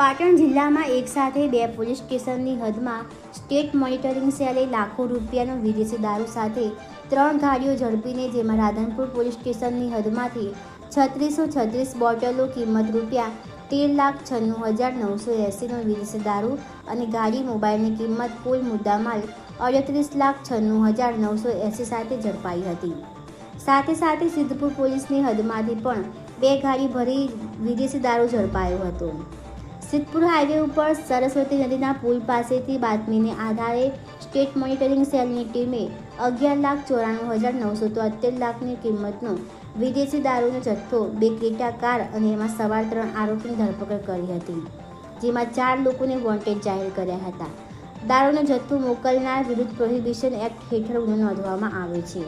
પાટણ જિલ્લામાં એકસાથે બે પોલીસ સ્ટેશનની હદમાં સ્ટેટ મોનિટરિંગ સેલે લાખો રૂપિયાનો વિદેશી દારૂ સાથે ત્રણ ગાડીઓ ઝડપીને જેમાં રાધનપુર પોલીસ સ્ટેશનની હદમાંથી છત્રીસો છત્રીસ બોટલો કિંમત રૂપિયા તેર લાખ છન્નું હજાર નવસો એંસીનો વિદેશી દારૂ અને ગાડી મોબાઈલની કિંમત કુલ મુદ્દામાલ અડત્રીસ લાખ છન્નું હજાર નવસો એંસી સાથે ઝડપાઈ હતી. સાથે સાથે સિદ્ધપુર પોલીસની હદમાંથી પણ બે ગાડી ભરી વિદેશી દારૂ ઝડપાયો હતો. સિદ્ધપુર હાઈવે ઉપર સરસ્વતી નદીના પુલ પાસેથી બાતમીને આધારે સ્ટેટ મોનિટરિંગ સેલની ટીમે અગિયાર લાખ ચોરાણું હજાર નવસો તોતેર લાખની કિંમતનો વિદેશી દારૂનો જથ્થો, બે ક્રેટા કાર અને એમાં સવાર ત્રણ આરોપીની ધરપકડ કરી હતી, જેમાં ચાર લોકોને વોન્ટેડ જાહેર કર્યા હતા. દારૂનો જથ્થો મોકલનાર વિરુદ્ધ પ્રોહિબિશન એક્ટ હેઠળ ગુનો નોંધવામાં આવે છે.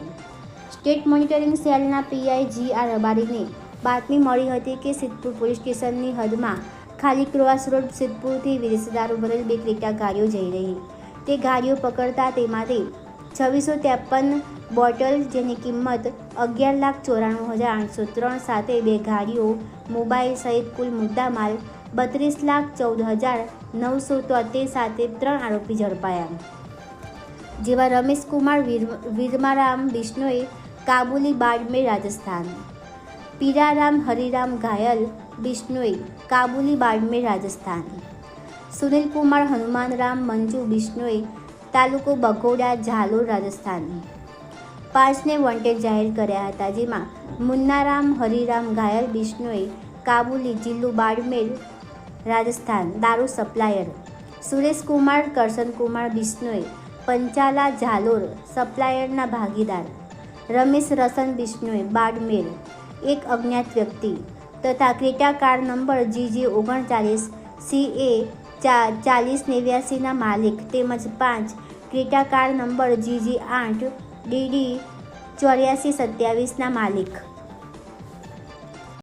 સ્ટેટ મોનિટરિંગ સેલના પીઆઈ જી આર રબારીને બાતમી મળી હતી કે સિદ્ધપુર પોલીસ સ્ટેશનની હદમાં ખાલી ક્રોસ રોડ સિદ્ધપુરથી દારૂ ભરેલ બે ક્રેટા ગાડીઓ જઈ રહી. તે ગાડીઓ પકડતા તેમાંથી છવ્વીસો ત્રેપન બોટલ, જેની કિંમત અગિયાર લાખ ચોરાણું હજાર આઠસો ત્રણ સાથે બે ગાડીઓ, મોબાઈલ સહિત કુલ મુદ્દામાલ બત્રીસ લાખ ચૌદ હજાર નવસો તોતેર સાથે ત્રણ આરોપી ઝડપાયા. જેવા રમેશકુમાર વીર- વીરમારામ બિશ્નોઈ, કાબુલી બાડમેર રાજસ્થાન, પીરારામ, હરિરામ ઘાયલ બિશ્નોઈ, કાબુલી બાડમેર રાજસ્થાન. સુનિલ કુમાર હનુમાનરામ મંજુ બિશ્નોઈ, તાલુકો બગોડા, ઝાલોર રાજસ્થાન. પાંચને વોન્ટેડ જાહેર કર્યા હતા, જેમાં મુન્નારામ, હરિરામ, ઘાયલ બિશ્નોઈ, કાબુલી, જિલ્લો બાડમેર રાજસ્થાન, દારૂ સપ્લાયર. સુરેશકુમાર કરશનકુમાર બિશ્નોઈ, પંચાલા, ઝાલોર સપ્લાયરના ભાગીદાર. રમેશ રસન બિશ્નોઈ, બાડમેર. એક અજ્ઞાત વ્યક્તિ. તથા ક્રેટા કાર નંબર જીજી ઓગણચાલીસ સી એ ચાલીસ નેવ્યાસીના માલિક તેમજ પાંચ, ક્રેટા કાર નંબર જીજી આઠ, ડીડી ચોર્યાસી સત્યાવીસના માલિક.